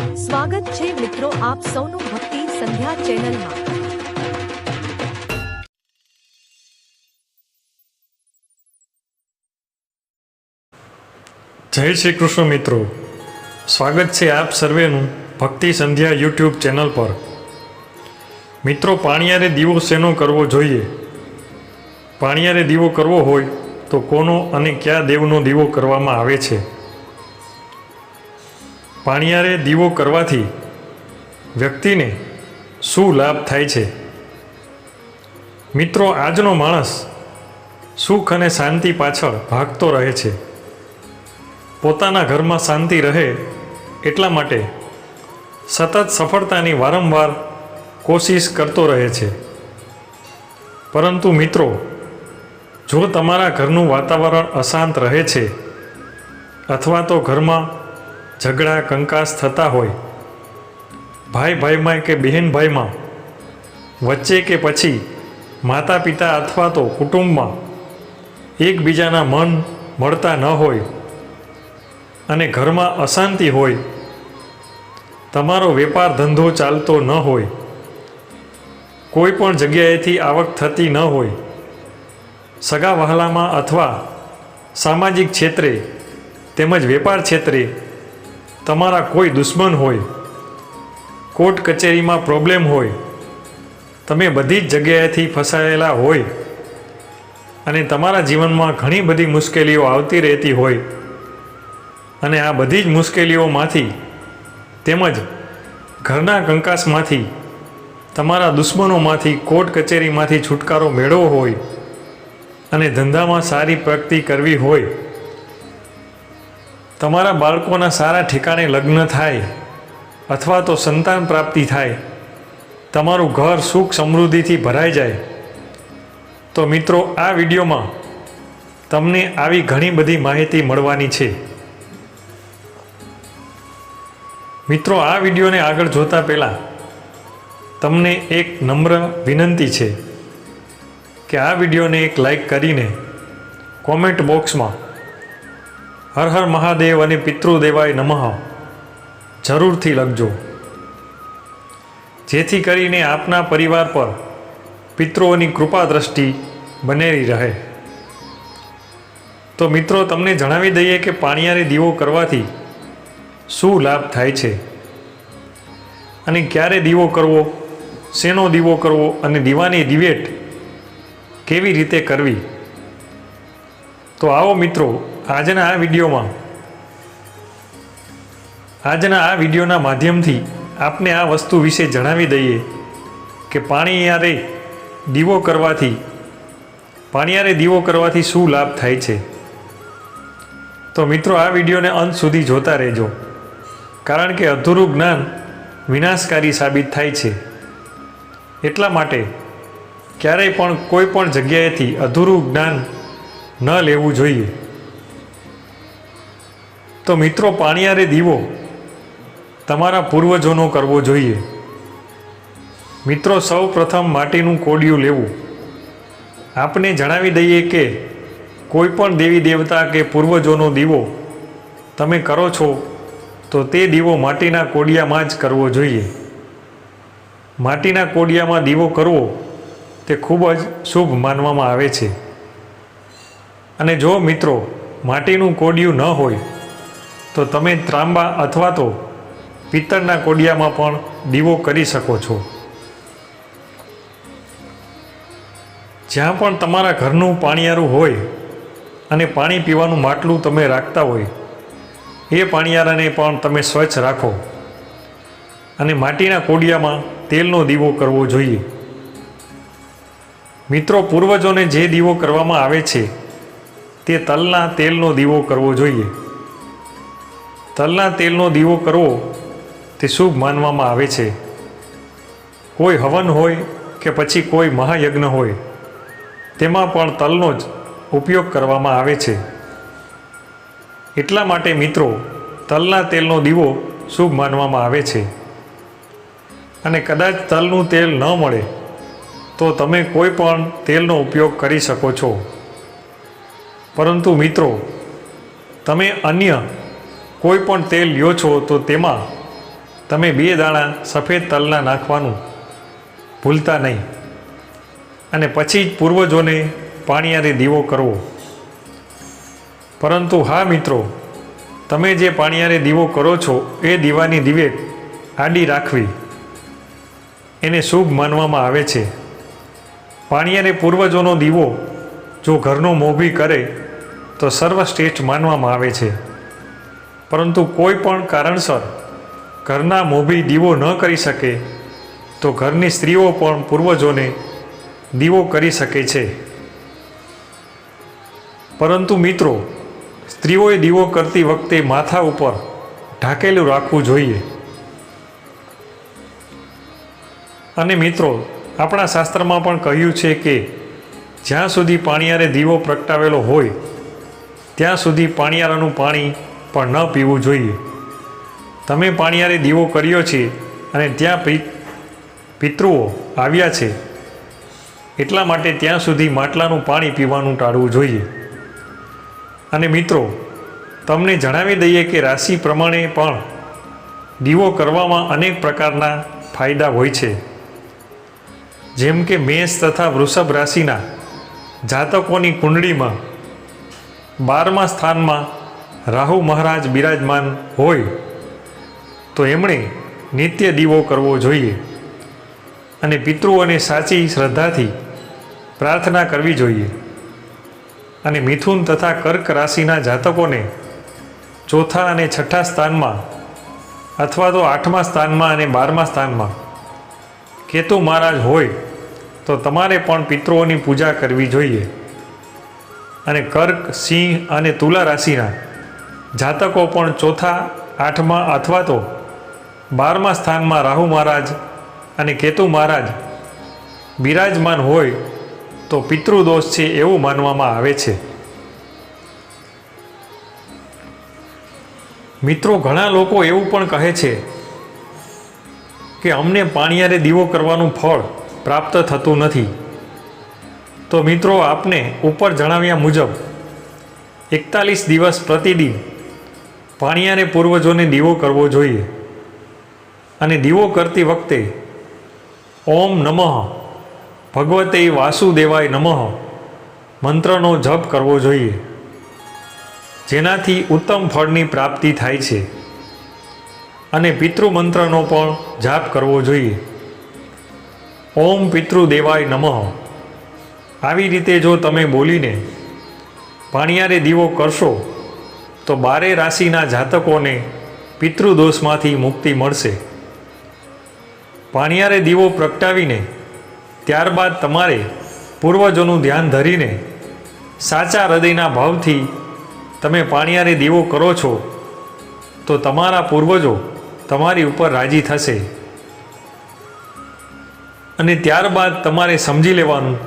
સ્વાગત છે મિત્રો આપ સૌનું ભક્તિ સંધ્યા ચેનલમાં. જય શ્રી કૃષ્ણ મિત્રો. સ્વાગત છે આપ સર્વેનું ભક્તિ સંધ્યા યુટ્યુબ ચેનલ પર. મિત્રો, પાણીયારે દીવો શેનો કરવો જોઈએ? પાણીયારે દીવો કરવો હોય તો કોનો અને કયા દેવનો દીવો કરવામાં આવે છે? પાણીયારે દીવો કરવાથી વ્યક્તિને શું લાભ થાય છે? મિત્રો, આજનો માણસ સુખ અને શાંતિ પાછળ ભાગતો રહે છે. પોતાના ઘરમાં શાંતિ રહે એટલા માટે સતત સફળતાની વારંવાર કોશિશ કરતો રહે છે. પરંતુ મિત્રો, જો તમારા ઘરનું વાતાવરણ અશાંત રહે છે, અથવા તો ઘરમાં ઝઘડા, કંકાસ થતા હોય. ભાઈ ભાઈમાં કે બહેન ભાઈમાં? વચ્ચે કે પછી? માતા પિતા અથવા તો કુટુંબમાં? એકબીજાના મન મળતા ન હોય અને ઘરમાં અશાંતિ હોય. તમારો વેપાર ધંધો ચાલતો ન હોય. કોઈ પણ જગ્યાએથી આવક થતી ન હોય. સગા વહાલામાં અથવા સામાજિક ક્ષેત્રે તેમજ વેપાર ક્ષેત્રે તમારા કોઈ દુશ્મન હોય, કોર્ટ કચેરીમાં પ્રોબ્લેમ હોય, તમે બધી જ જગ્યાએથી ફસાયેલા હોય અને તમારા જીવનમાં ઘણી બધી મુશ્કેલીઓ આવતી રહેતી હોય અને આ બધી જ મુશ્કેલીઓમાંથી તેમજ ઘરના કંકાસમાંથી તમારા દુશ્મનોમાંથી કોર્ટ કચેરીમાંથી છુટકારો મેળવવો હોય અને ધંધામાં સારી પ્રગતિ કરવી હોય તમારા બાળકોના સારા ઠેકાણે લગ્ન થાય અથવા તો સંતાન પ્રાપ્તિ થાય, તમારું ઘર સુખ સમૃદ્ધિથી ભરાઈ જાય, તો મિત્રો, આ વિડીયોમાં તમને આવી ઘણી બધી માહિતી મળવાની છે. મિત્રો, આ વિડીયોને આગળ જોતા પહેલાં તમને એક નમ્ર વિનંતી છે કે આ વિડીયોને એક લાઈક કરીને કોમેન્ટ બોક્સમાં હર હર મહાદેવ અને પિતૃદેવાય નમઃ. જરૂરથી લખજો. જેથી કરીને આપના પરિવાર પર પિતૃઓની કૃપા દ્રષ્ટિ બનેલી રહે. તો મિત્રો, તમને જણાવી દઈએ કે પાણિયારે દીવો કરવાથી શું લાભ થાય છે? અને ક્યારે દીવો કરવો? શેનો દીવો કરવો? અને દીવાની દિવેટ કેવી રીતે કરવી? તો આવો મિત્રો આજના આ વિડીયોમાં. આજના આ વિડીયોના માધ્યમથી આપને આ વસ્તુ વિશે જણાવી દઈએ કે પાણીયારે દીવો કરવાથી પાણીયારે દીવો કરવાથી શું લાભ થાય છે? તો મિત્રો આ વિડીયોને અંત સુધી જોતા રહેજો. કારણ કે અધૂરું જ્ઞાન વિનાશકારી સાબિત થાય છે. એટલા માટે ક્યારેય પણ કોઈ પણ જગ્યાએથી અધૂરું જ્ઞાન ન લેવું જોઈએ. તો મિત્રો, પાણીયારે દીવો તમારા પૂર્વજોનો કરવો જોઈએ. મિત્રો, સૌ પ્રથમ માટીનું કોડિયું લેવું. આપને જણાવી દઈએ કે કોઈ પણ દેવી દેવતા કે પૂર્વજોનો દીવો તમે કરો છો, તો તે દીવો માટીના કોડિયામાં જ કરવો જોઈએ. માટીના કોડિયામાં દીવો કરવો તે ખૂબ જ શુભ માનવામાં આવે છે. અને જો મિત્રો, માટીનું કોડિયું ન હોય તો તમે ત્રાંબા અથવા તો પિત્તળના કોડિયામાં પણ દીવો કરી શકો છો. જ્યાં પણ તમારા ઘરનું પાણીયારું હોય અને પાણી પીવાનું માટલું તમે રાખતા હોય, એ પાણીયારાને પણ તમે સ્વચ્છ રાખો અને માટીના કોડિયામાં તેલનો દીવો કરવો જોઈએ. મિત્રો, પૂર્વજોને જે દીવો કરવામાં આવે છે, તે તલના તેલનો દીવો કરવો જોઈએ. તલના તેલનો દીવો કરવો તે શુભ માનવામાં આવે છે. કોઈ હવન હોય કે પછી કોઈ મહાયજ્ઞ હોય, તેમાં પણ તલનો જ ઉપયોગ કરવામાં આવે છે. એટલા માટે મિત્રો, તલના તેલનો દીવો શુભ માનવામાં આવે છે. અને કદાચ તલનું તેલ ન મળે, તો તમે કોઈ પણ તેલનો ઉપયોગ કરી શકો છો. પરંતુ મિત્રો, તમે અન્ય કોઈ પણ તેલ લ્યો છો તો તેમાં તમે બે દાણા સફેદ તલના નાખવાનું ભૂલતા નહીં. અને પછી જ પૂર્વજોને પાણીયારે દીવો કરવો. પરંતુ હા મિત્રો, તમે જે પાણીયારે દીવો કરો છો એ દીવાની દિવેટ આડી રાખવી. એને શુભ માનવામાં આવે છે. પાણીયારે પૂર્વજોનો દીવો જો ઘરનો મોભી કરે તો સર્વશ્રેષ્ઠ માનવામાં આવે છે. પરંતુ કોઈ પણ કારણસર ઘરના મોભી દીવો ન કરી શકે, તો ઘરની સ્ત્રીઓ પણ પૂર્વજોને દીવો કરી શકે છે. પરંતુ મિત્રો, સ્ત્રીઓએ દીવો કરતી વખતે માથા ઉપર ઢાંકેલું રાખવું જોઈએ. અને મિત્રો, આપણા શાસ્ત્રમાં પણ કહ્યું છે કે જ્યાં સુધી પાણીયારે દીવો પ્રગટાવેલો હોય, ત્યાં સુધી પાણીયારાનું પાણી પણ ન પીવું જોઈએ. તમે પાણીયારે દીવો કર્યો છે અને ત્યાં પિતૃઓ આવ્યા છે. એટલા માટે ત્યાં સુધી માટલાનું પાણી પીવાનું ટાળવું જોઈએ. અને મિત્રો, તમને જણાવી દઈએ કે રાશિ પ્રમાણે પણ દીવો કરવામાં અનેક પ્રકારના ફાયદા હોય છે. જેમ કે મેષ તથા વૃષભ રાશિના જાતકોની કુંડળીમાં બારમા સ્થાનમાં રાહુ મહારાજ બિરાજમાન હોય, તો એમણે નિત્ય દીવો કરવો જોઈએ અને પિતૃઓને સાચી શ્રદ્ધાથી પ્રાર્થના કરવી જોઈએ. અને મિથુન તથા કર્ક રાશિના જાતકોને ચોથા અને છઠ્ઠા સ્થાનમાં અથવા તો આઠમા સ્થાનમાં અને બારમા સ્થાનમાં કેતુ મહારાજ હોય, તો તમારે પણ પિતૃઓની પૂજા કરવી જોઈએ. અને કર્ક, સિંહ અને તુલા રાશિના જાતકો પણ ચોથા, આઠમા અથવા તો બારમા સ્થાનમાં રાહુ મહારાજ અને કેતુ મહારાજ બિરાજમાન હોય તો પિતૃદોષ છે એવું માનવામાં આવે છે. મિત્રો, ઘણા લોકો એવું પણ કહે છે કે અમને પાણીયારે દીવો કરવાનું ફળ પ્રાપ્ત થતું નથી. તો મિત્રો, આપને ઉપર જણાવ્યા મુજબ એકતાલીસ દિવસ પ્રતિદિન પાણીયારે પૂર્વજોને દીવો કરવો જોઈએ. અને દીવો કરતી વખતે ઓમ નમઃ, ભગવતે વાસુદેવાય નમઃ મંત્રનો જપ કરવો જોઈએ. જેનાથી ઉત્તમ ફળની પ્રાપ્તિ થાય છે. અને પિતૃમંત્રનો પણ જાપ કરવો જોઈએ. ઓમ પિતૃદેવાય નમઃ. આવી રીતે જો તમે બોલીને પાણિયારે દીવો કરશો તો બારે રાશિના જાતકોને પિતૃદોષમાંથી મુક્તિ મળશે. પાણિયારે દીવો પ્રગટાવીને ત્યારબાદ તમારે પૂર્વજોનું ધ્યાન ધરીને સાચા હૃદયના ભાવથી તમે પાણિયારે દીવો કરો છો, તો તમારા પૂર્વજો તમારી ઉપર રાજી થશે. અને ત્યારબાદ તમારે સમજી લેવાનું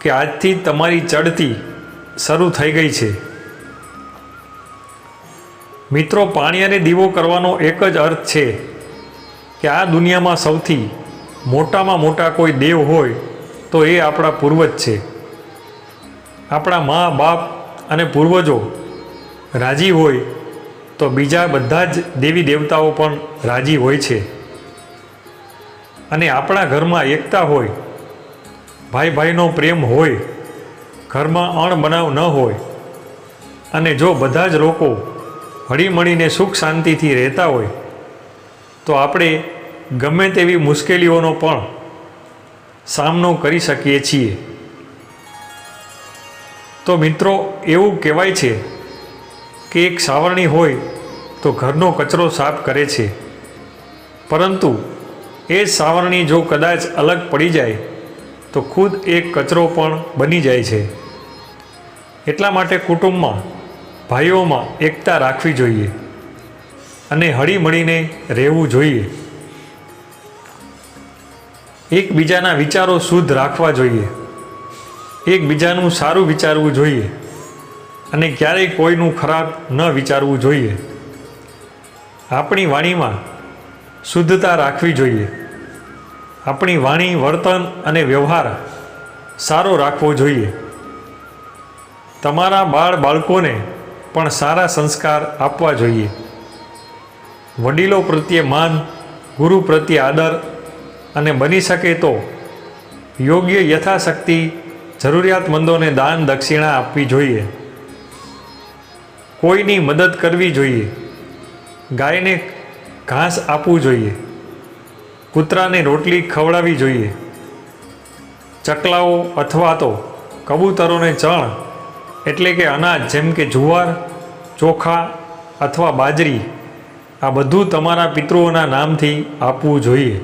કે આજથી તમારી ચડતી શરૂ થઈ ગઈ છે. મિત્રો, પાણી અને દીવો કરવાનો એક જ અર્થ છે કે આ દુનિયામાં સૌથી મોટામાં મોટા કોઈ દેવ હોય તો એ આપણા પૂર્વજ છે. આપણા મા, બાપ અને પૂર્વજો રાજી હોય તો બીજા બધા જ દેવી દેવતાઓ પણ રાજી હોય છે. અને આપણા ઘરમાં એકતા હોય, ભાઈ ભાઈનો પ્રેમ હોય, ઘરમાં અણબનાવ ન હોય, અને જો બધા જ લોકો હળીમળીને સુખ શાંતિથી રહેતા હોય, તો આપણે ગમે તેવી મુશ્કેલીઓનો પણ સામનો કરી શકીએ છીએ. તો મિત્રો, એવું કહેવાય છે કે એક સાવરણી હોય તો ઘરનો કચરો સાફ કરે છે. પરંતુ એ સાવરણી જો કદાચ અલગ પડી જાય, તો ખુદ એક કચરો પણ બની જાય છે. એટલા માટે કુટુંબમાં ભાઈઓમાં એકતા રાખવી જોઈએ અને હળીમળીને રહેવું જોઈએ. એકબીજાના વિચારો શુદ્ધ રાખવા જોઈએ. એકબીજાનું સારું વિચારવું જોઈએ અને ક્યારેય કોઈનું ખરાબ ન વિચારવું જોઈએ. આપણી વાણીમાં શુદ્ધતા રાખવી જોઈએ. આપણી વાણી, વર્તન અને વ્યવહાર સારો રાખવો જોઈએ. તમારા બાળ બાળકોને પણ સારા સંસ્કાર આપવા જોઈએ. વડીલો પ્રત્યે માન, ગુરુ પ્રત્યે આદર અને બની શકે તો યોગ્ય યથાશક્તિ જરૂરિયાતમંદોને દાન દક્ષિણા આપવી જોઈએ. કોઈની મદદ કરવી જોઈએ. ગાયને ઘાસ આપવું જોઈએ. કૂતરાને રોટલી ખવડાવવી જોઈએ. ચકલાઓ અથવા તો કબૂતરોને ચણ એટલે કે અનાજ, જેમ કે જુવાર, ચોખા અથવા બાજરી, આ બધું તમારા પિતૃઓના નામથી આપવું જોઈએ.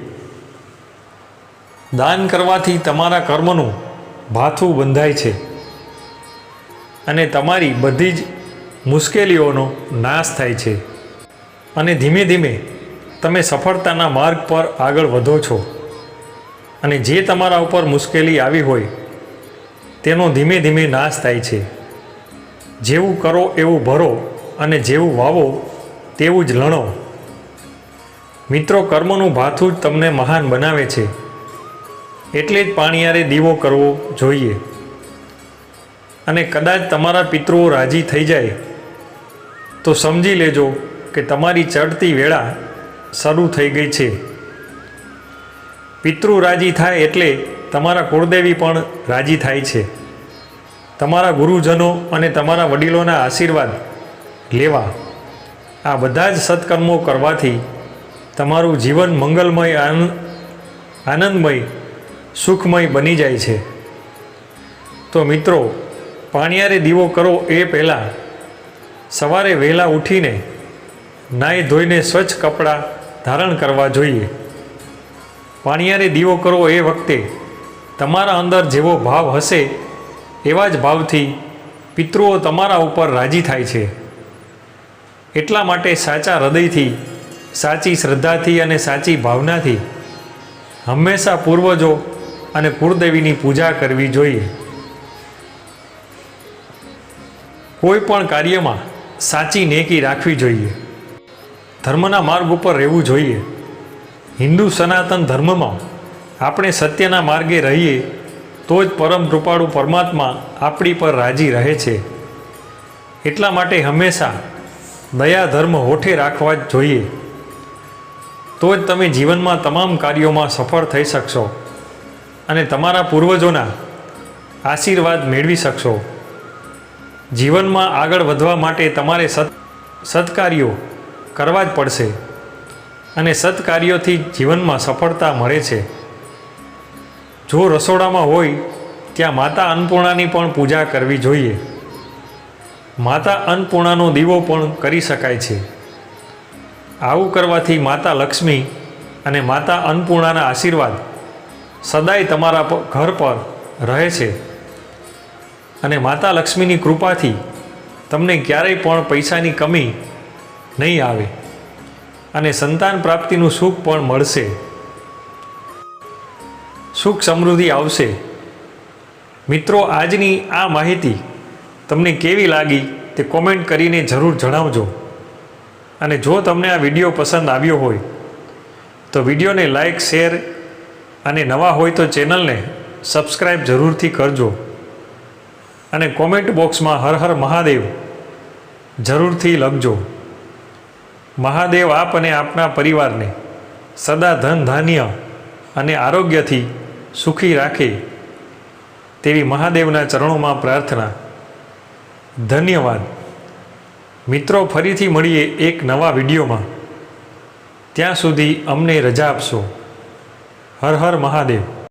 દાન કરવાથી તમારા કર્મનું ભાથું બંધાય છે અને તમારી બધી જ મુશ્કેલીઓનો નાશ થાય છે. અને ધીમે ધીમે તમે સફળતાના માર્ગ પર આગળ વધો છો. અને જે તમારા ઉપર મુશ્કેલી આવી હોય, તેનો ધીમે ધીમે નાશ થાય છે. જેવું કરો એવું ભરો અને જેવું વાવો તેવું જ લણો. મિત્રો, કર્મનું ભાથું જ તમને મહાન બનાવે છે. એટલે જ પાણીયારે દીવો કરવો જોઈએ. અને કદાચ તમારા પિતૃઓ રાજી થઈ જાય, તો સમજી લેજો કે તમારી ચડતી વેળા શરૂ થઈ ગઈ છે. પિતૃ રાજી થાય એટલે તમારા કુળદેવી પણ રાજી થાય છે. તમારા ગુરુજનો અને તમારા વડીલોના આશીર્વાદ લેવા. આ બધા જ સત્કર્મો કરવાથી તમારું જીવન મંગલમય આનંદ આનંદમય, સુખમય બની જાય છે. તો મિત્રો, પાણિયારે દીવો કરો એ પહેલાં સવારે વહેલા ઉઠીને નાહી ધોઈને સ્વચ્છ કપડાં ધારણ કરવા જોઈએ. પાણિયારે દીવો કરો એ વખતે તમારા અંદર જેવો ભાવ હશે એવા જ ભાવથી પિતૃઓ તમારા ઉપર રાજી થાય છે. એટલા માટે સાચા હૃદયથી, સાચી શ્રદ્ધાથી અને સાચી ભાવનાથી હંમેશા પૂર્વજો અને કુળદેવીની પૂજા કરવી જોઈએ. કોઈ પણ કાર્યમાં સાચી નેકી રાખવી જોઈએ. ધર્મના માર્ગ ઉપર રહેવું જોઈએ. હિન્દુ સનાતન ધર્મમાં આપણે સત્યના માર્ગે રહીએ તો જ પરમ કૃપાળુ પરમાત્મા આપણી પર રાજી રહે છે. એટલા માટે હંમેશા દયા ધર્મ હોઠે રાખવા જ જોઈએ. તો જ તમે જીવનમાં તમામ કાર્યોમાં સફળ થઈ શકશો અને તમારા પૂર્વજોના આશીર્વાદ મેળવી શકશો. જીવનમાં આગળ વધવા માટે તમારે સત, સત્કાર્યો કરવા જ પડશે અને સત્કાર્યોથી જીવનમાં સફળતા મળે છે. જો રસોડામાં હોય, ત્યાં માતા અન્નપૂર્ણાની પણ પૂજા કરવી જોઈએ. માતા અન્નપૂર્ણાનો દીવો પણ કરી શકાય છે. આવું કરવાથી માતા લક્ષ્મી અને માતા અન્નપૂર્ણાના આશીર્વાદ સદાય તમારા ઘર પર રહે છે. અને માતા લક્ષ્મીની કૃપાથી તમને ક્યારેય પણ પૈસાની કમી નહીં આવે. અને સંતાન પ્રાપ્તિનું સુખ પણ મળશે. સુખ સમૃદ્ધિ આવશે. મિત્રો, આજની આ માહિતી તમને કેવી લાગી તે કોમેન્ટ કરીને જરૂર જણાવજો. અને જો તમને આ વીડિયો પસંદ આવ્યો હોય, તો વિડીયોને લાઈક, શેર અને નવા હોય તો ચેનલને સબસ્ક્રાઈબ જરૂરથી કરજો. અને કોમેન્ટ બોક્સમાં હર હર મહાદેવ જરૂરથી લખજો. મહાદેવ આપ અને આપના પરિવારને સદા ધન, ધાન્ય અને આરોગ્યથી સુખી રાખે તેવી મહાદેવના ચરણોમાં પ્રાર્થના. ધન્યવાદ. મિત્રો, ફરીથી મળીએ એક નવા વિડીયોમાં. ત્યાં સુધી અમને રજા આપશો. હર હર મહાદેવ.